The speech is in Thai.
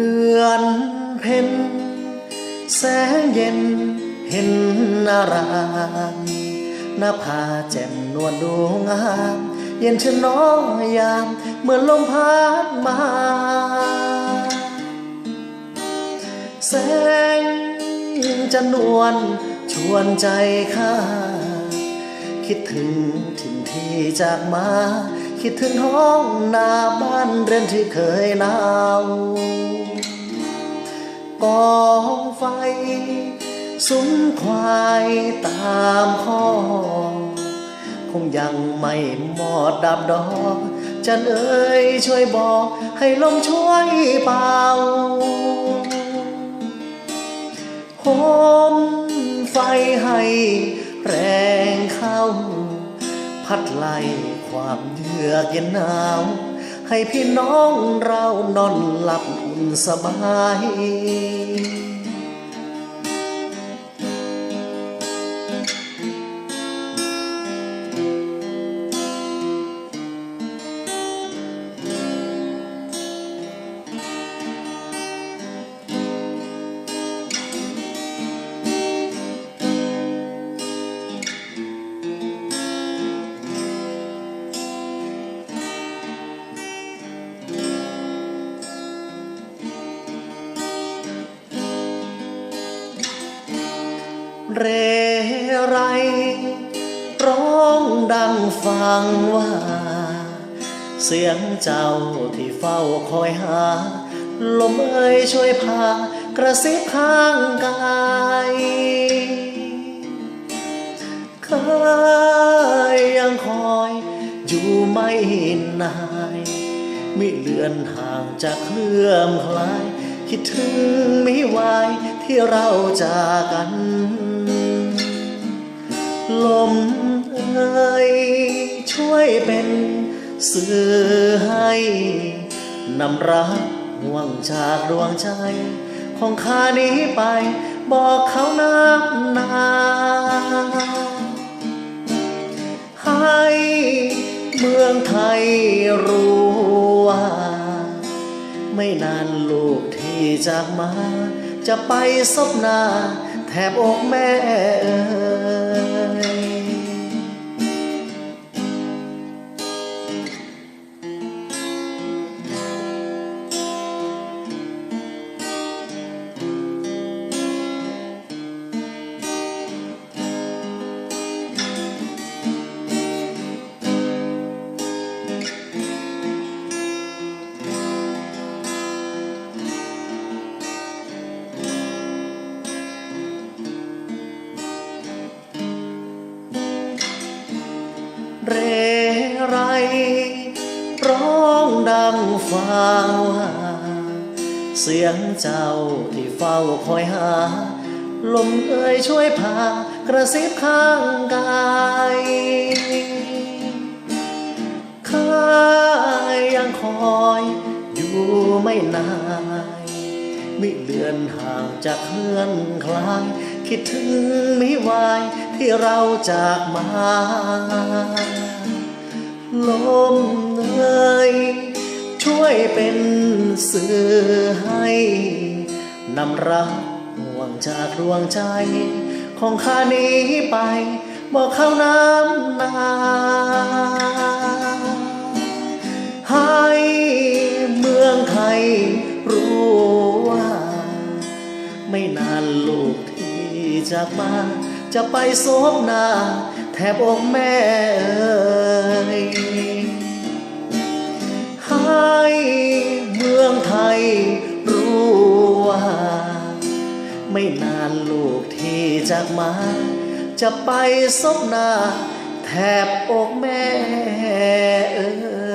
เดือนเพ็ญแสงเย็นเห็นนารามหน้าผาแจ่มนวลดูงามเย็นชะน้องยามเมื่อลมพัดมา แสงจะนวลชวนใจข้า คิดถึงถิ่นที่จากมา คิดถึงห้องนาบ้านเรือนที่เคยหนาว กองไฟ สุมควายตามข้อ คงยังไม่หมดดับดอกจันเอ๋ยช่วยบอก ให้ลมช่วยเป่าโหมไฟให้แรงเข้า พัดไล่ความเยือกเย็นหนาว ให้พี่น้องเรานอนหลับอุ่นสบาย เรไร ร้องดังฟังว่า เสียงเจ้าที่เฝ้าคอยหา ลมเอ่ยช่วยพากระซิบข้างกายเคยยังคอยอยู่ไม่นายมิเลือนห่างจากเคลื่อมคลาย คิดถึงไมิวายที่เราจากกัน ลมเอ่ยช่วยเป็นสื่อให้นำรักห่วงจากดวงใจ ของข้านี้ไปบอกเขาน้ำนาให้เมืองไทยรู้ว่า ไม่นานลูกที่จากมา จะไปซบหน้าแทบอกแม่เอ่ย เรไร ร้องดังฟ้าว่าเสียงเจ้าที่เฝ้าคอยหา ลมเอ่ยช่วยพากระซิบข้างกาย เลือนห่างจากเคลื่อนคลาย คิดถึงมิวายที่เราจากมา ลมเอยช่วยเป็นสื่อให้นำรักห่วงจากดวงใจ ของข้านี้ไป บอกเขาน้ำนาให้เมืองไทยรู้ ไม่นานลูกที่จากมา จะไปโซบหน้า แทบอกแม่เอ่ยให้เมืองไทยรู้ว่า ไม่นานลูกที่จากมา จะไปซบหน้า แทบอกแม่เอ่ย